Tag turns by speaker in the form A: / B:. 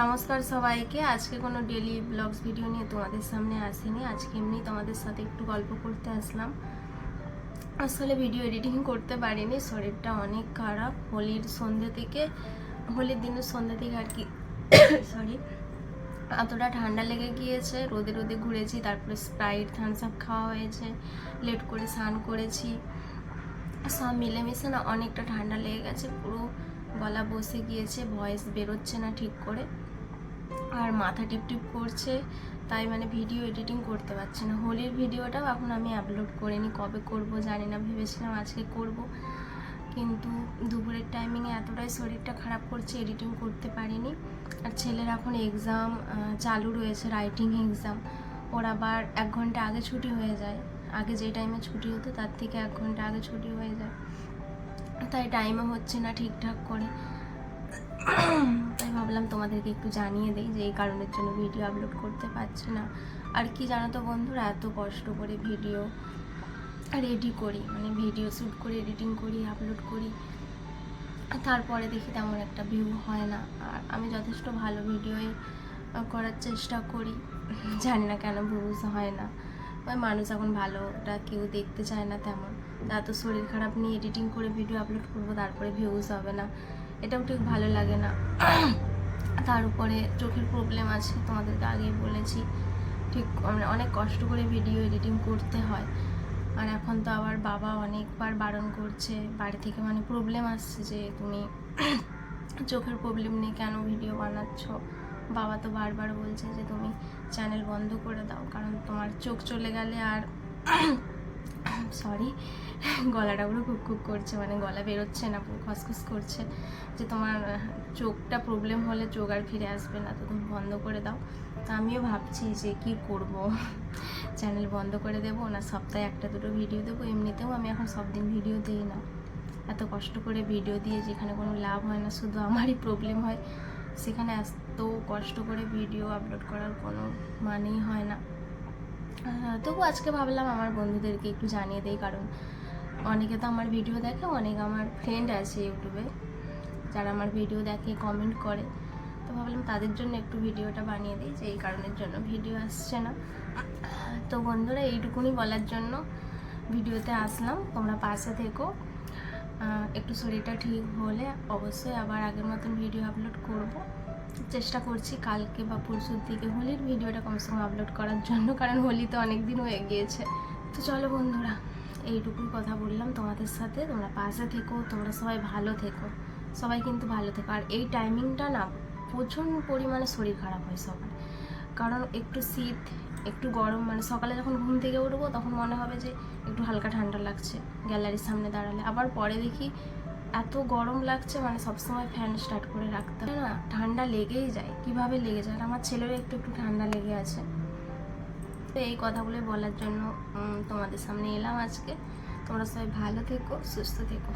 A: নমস্কার সবাইকে। আজকে কোনো ডেলি ব্লগস ভিডিও নিয়ে তোমাদের সামনে আসিনি। আজকে এমনি তোমাদের সাথে একটু গল্প করতে আসলাম। আসলে ভিডিও এডিটিং করতে পারিনি, শরীরটা অনেক খারাপ। হোলির সন্ধ্যে থেকে, হোলির দিনের সন্ধ্যে থেকে আর কি সরি এতটা ঠান্ডা লেগে গিয়েছে। রোদে রোদে ঘুরেছি, তারপরে স্প্রাইট থামস আপ খাওয়া হয়েছে। লেট করে স্নান করেছি। সব মিলেমিশে না অনেকটা ঠান্ডা লেগে গেছে, পুরো গলা বসে গিয়েছে ভয়েস বেরোচ্ছে না ঠিক করে। আর মাথা টিপ টিপ করছে, তাই মানে ভিডিও এডিটিং করতে পারছি না। হোলির ভিডিওটাও এখন আমি আপলোড করিনি, কবে করব জানি না, ভেবেছিলাম আজকে করব। কিন্তু দুপুরের টাইমিংয়ে এতটাই শরীরটা খারাপ করছে এডিটিং করতে পারিনি। আর ছেলের এখন এক্সাম চালু রয়েছে রাইটিং এক্সাম ওর আবার এক ঘণ্টা আগে ছুটি হয়ে যায়। আগে যে টাইমে ছুটি হতো, তার থেকে এক ঘণ্টা আগে ছুটি হয়ে যায়। তাই টাইমও হচ্ছে না ঠিকঠাক করে। তাই ভাবলাম তোমাদেরকে একটু জানিয়ে দিই যে এই কারণের জন্য ভিডিও আপলোড করতে পারছি না। আর কি জানো তো বন্ধুরা, এত কষ্ট করে ভিডিও রেডি করি। মানে ভিডিও শ্যুট করে এডিটিং করি আপলোড করি। তারপরে দেখি তেমন একটা ভিউ হয় না। আর আমি যথেষ্ট ভালো ভিডিওই করার চেষ্টা করি। জানি না কেন ভিউজ হয় না। মানুষ এখন ভালোটা কেউ দেখতে চায় না তেমন। তা তো শরীর খারাপ নিয়ে এডিটিং করে ভিডিও আপলোড করব, তারপরে ভিউজ হবে না। এটাও ঠিক ভালো লাগে না। তার উপরে চোখের প্রবলেম আছে, তোমাদেরকে আগেই বলেছি। ঠিক মানে অনেক কষ্ট করে ভিডিও এডিটিং করতে হয়। আর এখন তো আবার বাবা অনেকবার বারণ করছে, বাড়ি থেকে মানে প্রবলেম আসছে যে তুমি চোখের প্রবলেম নিয়ে কেন ভিডিও বানাচ্ছ? বাবা তো বারবার বলছে যে তুমি চ্যানেল বন্ধ করে দাও, কারণ তোমার চোখ চলে গেলে আর সরি গলাটা পুরো কুক করছে মানে গলা বেরোচ্ছে না, পুরো খসখস করছে। যে তোমার চোখটা প্রবলেম হলে চোখ আর ফিরে আসবে না, তো তুমি বন্ধ করে দাও। তো আমিও ভাবছি যে কি করব? চ্যানেল বন্ধ করে দেবো না, সপ্তাহে একটা দুটো ভিডিও দেবো, এমনিতেও আমি এখন সব দিন ভিডিও দিই না। এত কষ্ট করে ভিডিও দিয়ে যেখানে কোনো লাভ হয় না, শুধু আমারই প্রবলেম হয়। সেখানে এত কষ্ট করে ভিডিও আপলোড করার কোনো মানেই হয় না। তবু আজকে ভাবলাম আমার বন্ধুদেরকে একটু জানিয়ে দেই, কারণ অনেকে তো আমার ভিডিও দেখে, অনেক আমার ফ্রেন্ড আছে ইউটিউবে, যারা আমার ভিডিও দেখে কমেন্ট করে। তো ভাবলাম তাদের জন্য একটু ভিডিওটা বানিয়ে দিই, যে এই কারণের জন্য ভিডিও আসছে না। তো বন্ধুরা, এইটুকুনি বলার জন্য ভিডিওতে আসলাম। তোমরা পাশে থেকো। একটু শরীরটা ঠিক হলে অবশ্যই আবার আগের মতন ভিডিও আপলোড করব। চেষ্টা করছি কালকে বা পরশুর দিকে হোলির ভিডিওটা কমসে কম আপলোড করার জন্য, কারণ হোলি তো অনেক দিন হয়ে গিয়েছে। তো চলো বন্ধুরা, এইটুকুই কথা বললাম তোমাদের সাথে। তোমরা পাশে থেকো, তোমরা সবাই ভালো থেকো। সবাই কিন্তু ভালো থেকো। আর এই টাইমিংটা না, প্রচণ্ড পরিমাণে শরীর খারাপ হয় সবার। কারণ একটু শীত, একটু গরম মানে সকালে যখন ঘুম থেকে উঠবো তখন মনে হবে যে একটু হালকা ঠান্ডা লাগছে, গ্যালারির সামনে দাঁড়ালে। আবার পরে দেখি এত গরম লাগছে মানে সবসময় ফ্যান স্টার্ট করে রাখতে হয় না, ঠান্ডা লেগেই যায়। কীভাবে লেগে যায়? আমার ছেলেরও একটু একটু ঠান্ডা লেগে আছে। তো এই কথাগুলো বলার জন্য তোমাদের সামনে এলাম আজকে। তোমরা সবাই ভালো থেকো, সুস্থ থেকো।